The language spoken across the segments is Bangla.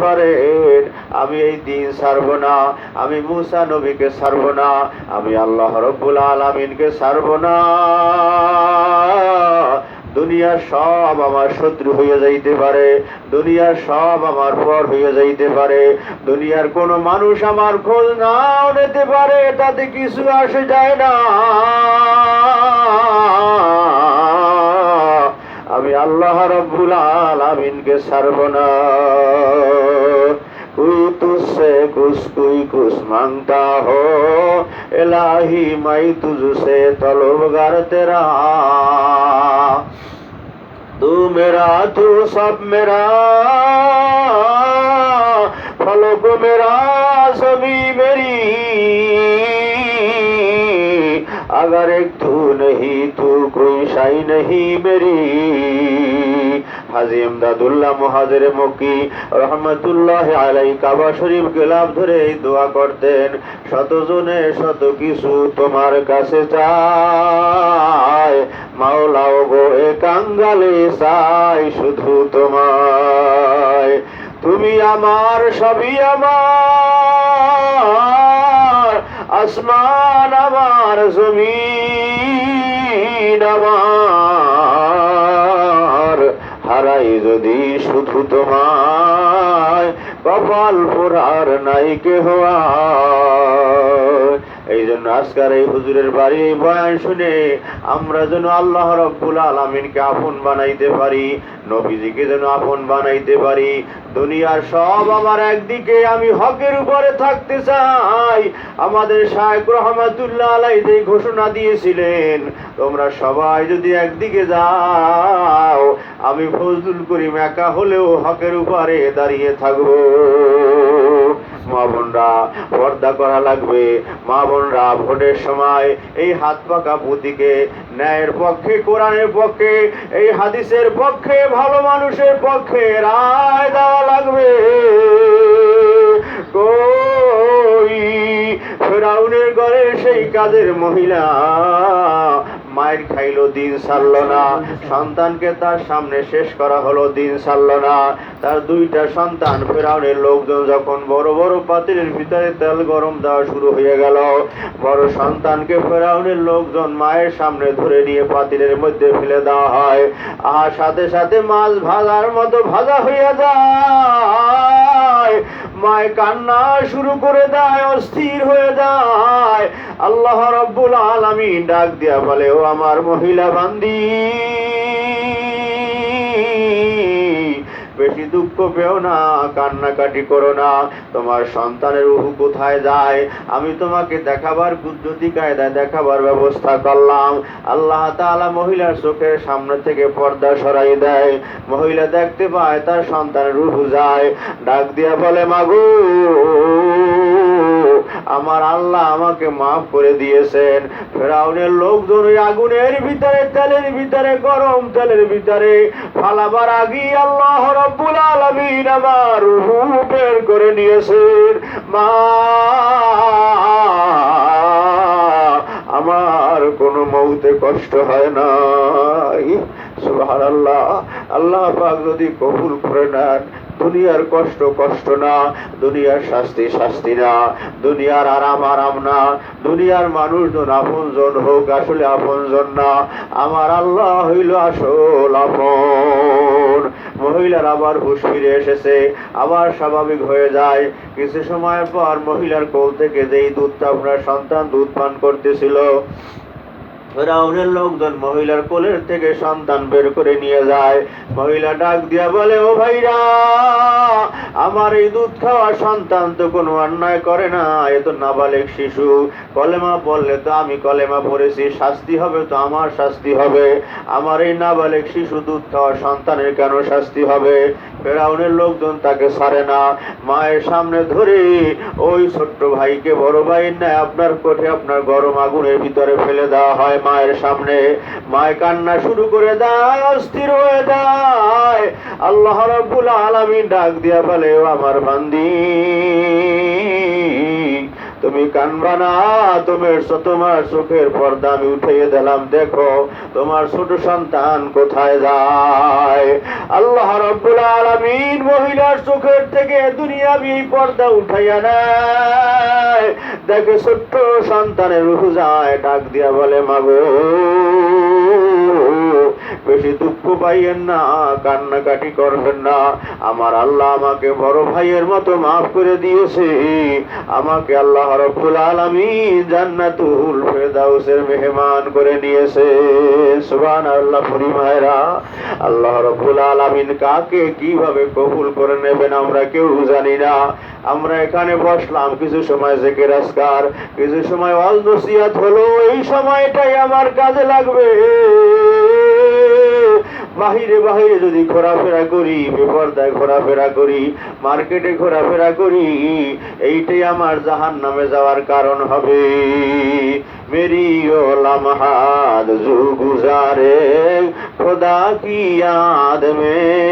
পারেন আমি এই দিন ছাড়ব না। আমি মুসা নবীকে ছাড়ব না। আমি আল্লাহ রব্বুল আলমিনকে ছাড়ব না। দুনিয়ার সব আমার শত্রু হয়ে যাইতে পারে। দুনিয়ার সব আমার পর হয়ে যাইতে পারে। দুনিয়ার কোনো মানুষ আমার খোঁজ নাও নিতে পারে। তাতে কিছু আসে যায় না। আল্লাহ রব্বুল আলামিনকে ছাড়ব না কুই ফলক মেরা अगर एक तू नहीं तू कोई शाही नहीं मेरी হাজি এমদাদুল্লাহ মহাজের মক্কি রহমতুল্লাহ আলাই কাবা শরীফ গেলাম ধরে এই দোয়া করতেন শতজনে শত কিছু তোমার কাছে চাই মাওলাও গো এ কাঙ্গালে চাই শুধু তোমায় তুমি আমার সবই আমার আসমান আমার জমিন আমার হারাই যদি শুধু তোমায় কপাল পোড়ার নাই কেহ। এই জন্য আজকার এই হুজুরের বাড়ি এই বয়ান শুনে আমরা যেন আল্লাহ রব্বুল আলমিনকে আপন বানাইতে পারি, নবীজিকে যেন আপন বানাইতে পারি। দুনিয়ার সব আমার একদিকে আমি হকের উপরে থাকতে চাই। আমাদের শায়েক রহমাতুল্লাহ আলাই যে ঘোষণা দিয়েছিলেন, তোমরা সবাই যদি একদিকে যাও, আমি ফজলুল করিম একা হলেও হকের উপরে দাঁড়িয়ে থাকব। মা বোনরা, পর্দা করা লাগবে। মা বোনরা, ভোটের সময় এই হাত পাকা পুঁতিকে, ন্যায়ের পক্ষে, কোরআনের পক্ষে, এই হাদিসের পক্ষে, ভালো মানুষের পক্ষে রায় দেওয়া লাগবে। ফেরাউনের ঘরে সেই কাজের মহিলা মায়ের খাইলো, দিন সারল না। সন্তানকে তার সামনে শেষ করা হলো, দিন সারল না। তার দুইটা সন্তান, ফেরাউনের লোকজন যখন বড় বড় পাতিলের ভিতরে তেল গরম দেওয়া শুরু হয়ে গেল, বড় সন্তানকে ফেরাউনের লোকজন মায়ের সামনে ধরে নিয়ে পাতিলের মধ্যে ফেলে দেওয়া হয়। আর সাথে সাথে মাছ ভাজার মতো ভাজা হইয়া যায়। মায় কান্না শুরু করে দেয়, অস্থির হয়ে যায়। আল্লাহ রব্বুল আলমী ডাক দিয়া বলে, ও আমার মহিলা বান্দি বেশি দুঃখ পেও না, কান্নাকাটি করো না। তোমার সন্তানের উহু কোথায় যায়? আমি তোমাকে দেখাবার কুদ্দতি কায়দায় দেখাবার ব্যবস্থা করলাম। আল্লাহ তালা মহিলার চোখের সামনে থেকে পর্দা সরাই দেয়। মহিলা দেখতে পায় তার সন্তানের রুহু যায়। ডাক দিয়া বলে, মাগু! আমার আল্লাহ আমাকে মাফ করে দিয়েছেন। ফেরাউনের লোকজন ওই আগুনের ভিতরে, তেলের ভিতরে, গরম তেলের ভিতরে ফালাবার আগে আল্লাহ রব্বুল আলামিন আমার বের করে নিয়েছেন। মা, আমার কোনো মৌতে কষ্ট হয় নাই। সুবহানাল্লাহ, আল্লাহ পাক যদি কবুল করে নেন দুনিয়ার কষ্ট কষ্ট না, দুনিয়ার শাস্তি শাস্তি না, দুনিয়ার আরাম আরাম না, দুনিয়ার মানুষজন আপনজন হোক, আসলে আপনজন না। আমার আল্লাহ হইল আসল আপন। মহিলার আবার হুশ ফিরে এসেছে, আবার স্বাভাবিক হয়ে যায়। কিছু সময় পর মহিলার কোল থেকে যেই দুধটা আপনার সন্তান দুধ পান করতেছিল ফেরাউনের লোকজন মহিলার কোলের থেকে সন্তান বের করে নিয়ে যায়। মহিলা ডাক দিয়া বলে, ও ভাইরা, আমার এই দুধ খাওয়া সন্তান তো কোনো অন্যায় করে না, এ তো নাবালেক শিশু। কলেমা বললে তো আমি কলেমা পড়েছি, শাস্তি হবে তো আমার শাস্তি হবে। আমার এই নাবালেক শিশু দুধ খাওয়া সন্তানের কেন শাস্তি হবে? ফেরাউনের লোকজন তাকে সারে না। মায়ের সামনে ধরে ওই ছোট্ট ভাইকে, বড় ভাইয়ের ন্যায় আপনার কোঠে আপনার গরম আগুনের ভিতরে ফেলে দেওয়া হয় মায়ের সামনে। মায় কান্না শুরু করে দেয়, অস্থির হয়ে যায়। আল্লাহ রাব্বুল আলামিন ডাক দিয়া বলে আমার বান্দি তুমি কানবা না, তুমি তোমার চোখের পর্দা আমি উঠিয়ে দিলাম। দেখো, তোমার ছোট সন্তান কোথায় যায়? আল্লাহ রব্বুল আলামিন মহিলার চোখের থেকে দুনিয়াবি পর্দা উঠাইয়া নেয়। দেখে ছোট্ট সন্তানের রুহু যায়, ডাক দিয়া বলে, মাগো বেশি দুঃখ পাইয়েন না, কান্নাকাটি করবেন না। আমার আল্লাহ আমাকে বড় ভাইয়ের মতো মাফ করে দিয়েছে। আমাকে আল্লাহ রব্বুল আলামিন জান্নাতুল ফেরদাউসের মেহমান করে নিয়েছে। সুবহান আল্লাহ পরিমায়রা আল্লাহ রব্বুল আলামিন কাকে কীভাবে কবুল করে নেবেন আমরা কেউ জানি না। আমরা এখানে বসলাম, কিছু সময় জেকের আজকার কিছু সময় নসিহত হলো, এই সময়টাই আমার কাজে লাগবে। বাহিরে বাহিরে যদি ঘোরাফেরা করি, বেপর্দায় ঘোরাফেরা করি, মার্কেটে ঘোরাফেরা করি, এইটাই আমার জাহান নামে যাওয়ার কারণ হবে। মেরি ও লামহাদ জু গুজারে খোদা কি ইয়াদ মে?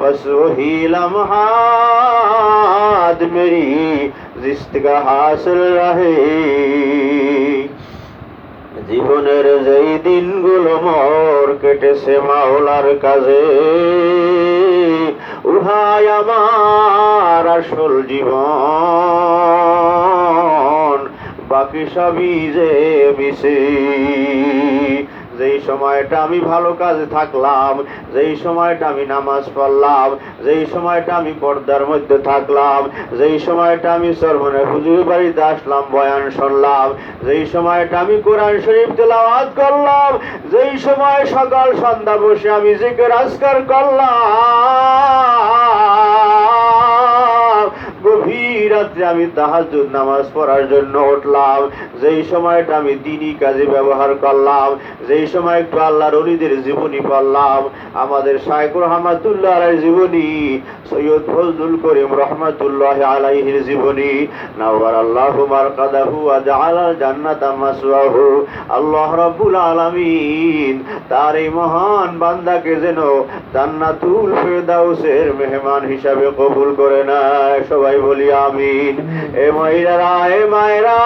بس وہی لمحات میری زست کا حاصل জীবনের যেই দিনগুলো মর কেটেছে মাওলার কাজে, উহাই আমার আসল জীবন। বাকি সবই যে মিশে যেই সময়টা আমি ভালো কাজে থাকলাম, যেই সময়টা আমি নামাজ পড়লাম, যেই সময়টা আমি পর্দার মধ্যে থাকলাম, যেই সময়টা আমি সরমনে হুজুর বাড়িতে আসলাম, বয়ান শুনলাম, যেই সময়টা আমি কোরআন শরীফ তেলাওয়াত করলাম, যেই সময় সকাল সন্ধ্যা বসে আমি জিকির আজকার করলাম গভীর রাত্রে আমি তাহাজ্জুদ নামাজ পড়ার জন্য উঠলাম। যেই সময়টা আমি দিনই কাজে ব্যবহার করলাম, যেই সময় একটু আল্লাহর অলিদের জীবনী পড়লাম, আমাদের শাইকুর রহমাতুল্লাহ আলাই জীবনী, সৈয়দ ফজলুল করিম রহমাতুল্লাহ আলাইহির জীবনী, নাওয়ার আল্লাহু মারকাদাহু ওয়া জাআলাল জান্নাতা মাসওয়াহু, আল্লাহ রাব্বুল আলামিন, তার এই মহান বান্দাকে যেন জান্নাতুল ফেরদাউসের মেহমান হিসাবে কবুল করে নেয়। সবাই বলি, আমিন। এ মায়েরা এ মায়েরা,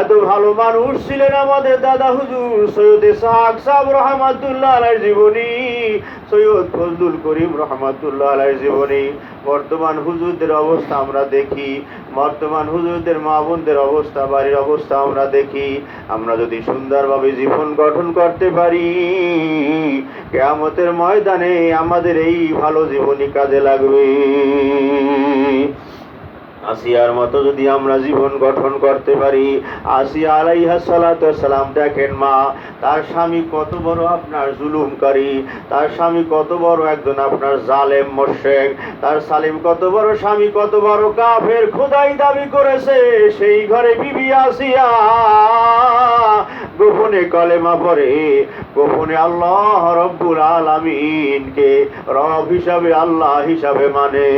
এত ভালো মানুষ ছিলেন আমাদের দাদা হুজুর, সৈয়দ ইসহাক সাহেব রহমাতুল্লাহ আলাই জীবনী, সৈয়দ ফজলুল করিম রহমাতুল্লাহ আলাই জীবনী। বর্তমান হুজুরদের অবস্থা আমরা দেখি, বর্তমান হুজুরদের মা বোনদের অবস্থা, বাড়ির অবস্থা আমরা দেখি। আমরা যদি সুন্দরভাবে জীবন গঠন করতে পারি কেয়ামতের ময়দানে আমাদের এই ভালো জীবনী কাজে লাগবে। আসিয়ার মতো যদি আমরা জীবন গঠন করতে পারি, আসিয়া আলাইহা সালাম দেখেন মা, তার স্বামী কত বড় আপনার জুলুমকারী, তার স্বামী কত বড় একজন আপনার জালেম মোশেক তার সালিম কত বড় স্বামী, কত বড় কাফের, খোদাই দাবি করেছে, সেই ঘরে বিবি আসিয়া গোপনে কলেমা পরে গোপনে আল্লাহ রব্বুল আলামিনকে রব হিসাবে, আল্লাহ হিসাবে মানে।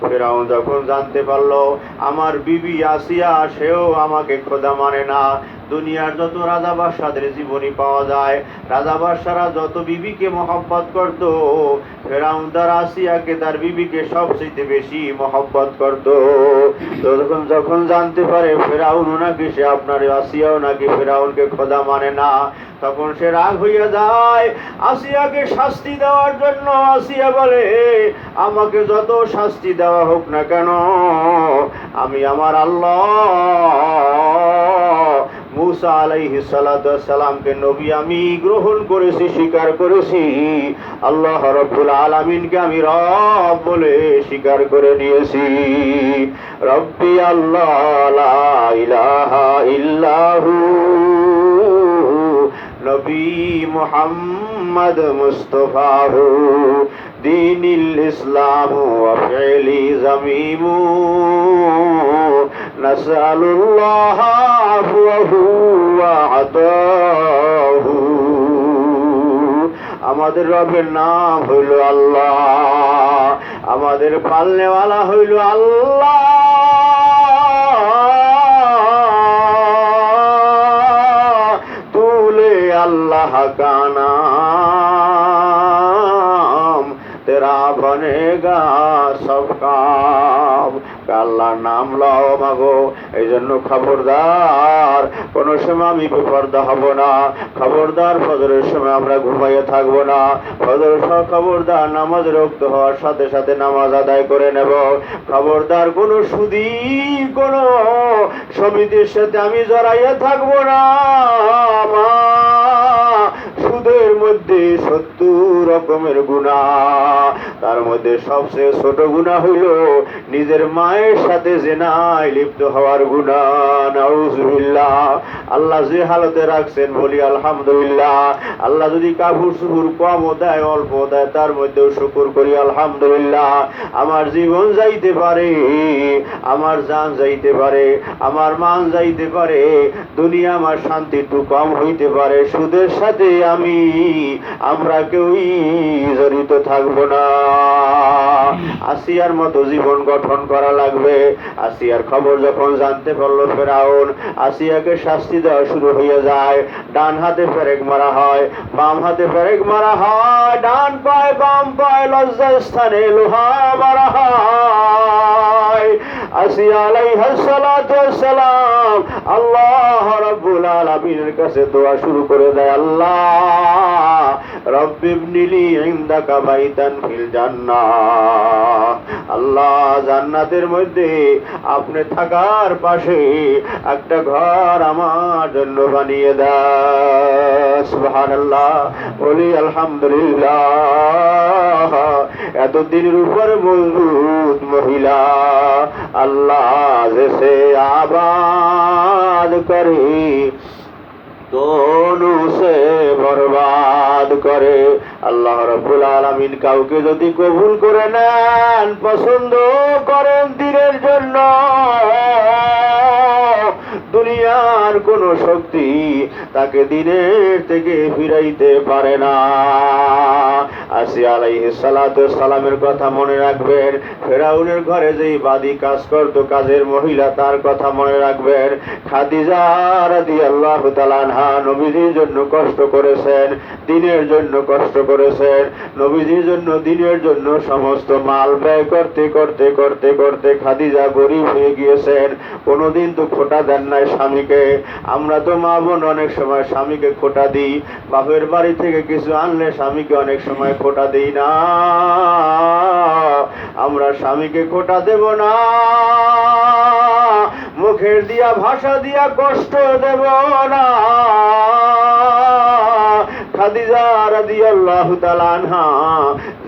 ফেরাও যখন জানতে পারল, আমার বিবি আসিয়া, সেও আমাকে খোদা মানে না। দুনিয়ার যত রাজা বাদশাদের জীবনী পাওয়া যায়, রাজা বাদশারা যত বিবিকে মহব্বত করত, ফেরাউন তার আসিয়াকে তার বিবিকে সবচেয়ে বেশি মহব্বত করত। তখন যখন জানতে পারে ফেরাউন নাকি সে আপনার আসিয়াও নাকি ফেরাউনকে খোদা মানে না, তখন সে রাগ হইয়া যায়, আসিয়াকে শাস্তি দেওয়ার জন্য আসিয়া বলে, আমাকে যত শাস্তি দেওয়া হোক না কেন, আমি আমার আল্লাহ মুসা আলাইহি সালাতামকে নবী আমি গ্রহণ করেছি, স্বীকার করেছি। আল্লাহ রব্বুল আলমিনকে আমি রব বলে স্বীকার করে নিয়েছি। রব্বি আল্লাহ ইল্লাহু। নবী মোহাম্মদ মুস্তফা হু দিন ইসলাম জমিমু। نسأل الله عفوه وعطاه আমাদের রবের নাম হইল আল্লাহ আমাদের পালনেওয়ালা হইল আল্লাহ তুলে আল্লাহ কানা তেরা বনেগা সব কাম আল্লাহর নাম লও মাগো। এই জন্য খবরদার, কোনো সময় আমি বেপর্দা হব না। খবরদার ফজরের সময় আমরা ঘুমাইয়ে থাকব না। ফজর খবরদার নামাজ রক্ত হওয়ার সাথে সাথে নামাজ আদায় করে নেব। খবরদার কোনো সুদি, কোনো সমিতির সাথে আমি জড়াইয়া থাকব না, মা। সুদের মধ্যে সত্তর রকমের গুণা। তার মধ্যে সবচেয়ে ছোট গুণা হইল নিজের মায়ের সাথে জেনায় লিপ্ত হওয়ার গুণা। নাউজুবিল্লাহ। আল্লাহ যে হালতে রাখছেন, বলি আলহামদুলিল্লাহ। আল্লাহ যদি কাপড় সুপুর কমও দেয়, অল্প দেয়, তার মধ্যেও শুকুর করি, আলহামদুলিল্লাহ। আমার জীবন যাইতে পারে, আমার জান যাইতে পারে, আমার মান যাইতে পারে, দুনিয়া আমার শান্তি একটু কম হইতে পারে। সুদের সাথে আমি আমরা কেউই জড়িত থাকব না। আসিয়ার মতো জীবন গঠন করা লাগবে। আসিয়ার খবর যখন জানতে পারল ফেরাউন, আসিয়াকে শাস্তি দেওয়া শুরু হয়ে যায়। ডান হাতে ফেরেক মারা হয়, বাম হাতে ফেরেক মারা হয়, ডান পায় বাম পায় লজ্জা স্থানে লোহা মারা হয়। আসিয়া আলাইহিস সালাম, আল্লাহ রাব্বুল আলামিনের কাছে দোয়া শুরু করে দেয়, আল্লাহ রব্বিবনিলি ইনদাকা বাইতান ফিল জান্নাহ। আল্লাহ, জান্নাতের মধ্যে আপনি থাকার পাশে একটা ঘর আমার জন্য বানিয়ে দেয়। সুবহানাল্লাহ, বলি, আলহামদুলিল্লাহ, এতদিনের উপর মজবুত মহিলা, আল্লাহ জেসে আবাদ করে। দোনো সে বরবাদ করে। আল্লাহ রব্বুল আলামিন কাউকে যদি কবুল করে নেন, পছন্দ করেন দিনের জন্য, দুনিয়ার কোন শক্তি তাকে দিনের থেকে ফিরাইতে পারে না। আসি আলাইহিস সালাতু সালামের কথা মনে রাখবেন। ফেরাউনের ঘরে যেই বাদী কাজ করত, কাজের মহিলা তার কথা মনে রাখবেন। খাদিজা রাদিয়াল্লাহু তাআলা আনহা নবীজির জন্য কষ্ট করেছেন, দিনের জন্য কষ্ট করেছেন। নবীজির জন্য দিনের জন্য সমস্ত মাল ব্যয় করতে করতে করতে করতে খাদিজা গরিব হয়ে গিয়েছেন। কোনোদিন তো খোটা দেন নাই স্বামীকে। আমরা তো মা বোন অনেক সময় স্বামীকে খোটা দিই। বাপের বাড়ি থেকে কিছু আনলে স্বামীকে অনেক সময় খোটা দিই না। আমরা স্বামীকে খোটা দেব না। মুখের দিয়া ভাষা দিয়া কষ্ট দেব না। খাদিজা রাদিয়াল্লাহু তাআলা আনহা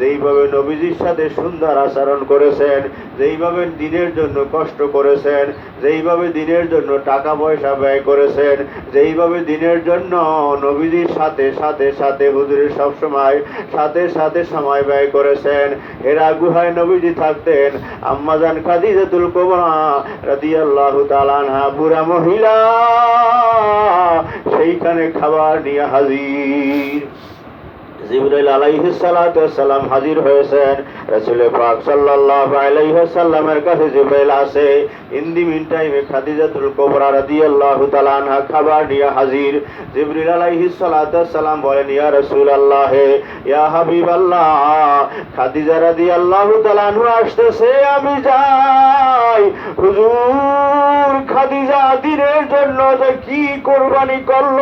যেইভাবে নবীজির সাথে সুন্দর আচরণ করেছেন, যেইভাবে দিনের জন্য কষ্ট করেছেন, যেইভাবে দিনের জন্য টাকা পয়সা ব্যয় করেছেন, যেইভাবে দিনের জন্য নবীজির সাথে সাথে সাথে হুজুরের সব সময়, সাথে সাথে সময় ব্যয় করেছেন। এরা গুহায় নবীজি থাকতেন। আম্মাজান খাদিজাতুল কুবরা রাদিয়াল্লাহু তাআলা আনহা, বুড়া মহিলা, সেইখানে খাবার নিয়ে হাজির। জিবরাইল আলাইহিস সালাতু ওয়াস সালাম হাজির হয়েছেন। রাসূল পাক সাল্লাল্লাহু আলাইহি ওয়াসাল্লামের কাছে জিবরাইল আসে। ইন দি মিন টাইমে খাদিজাতুল কুবরা রাদিয়াল্লাহু তাআলা আনহা খাবার নিয়ে হাজির। জিবরাইল আলাইহিস সালাতু ওয়াস সালাম বলেন, ইয়া রাসূলুল্লাহ, ইয়া হাবিবাল্লাহ, খাদিজা রাদিয়াল্লাহু তাআলা আনহা আসতেছে, আমি যাই। হুজুর খাদিজা দিনের জন্য যে কি কোরবানি করল?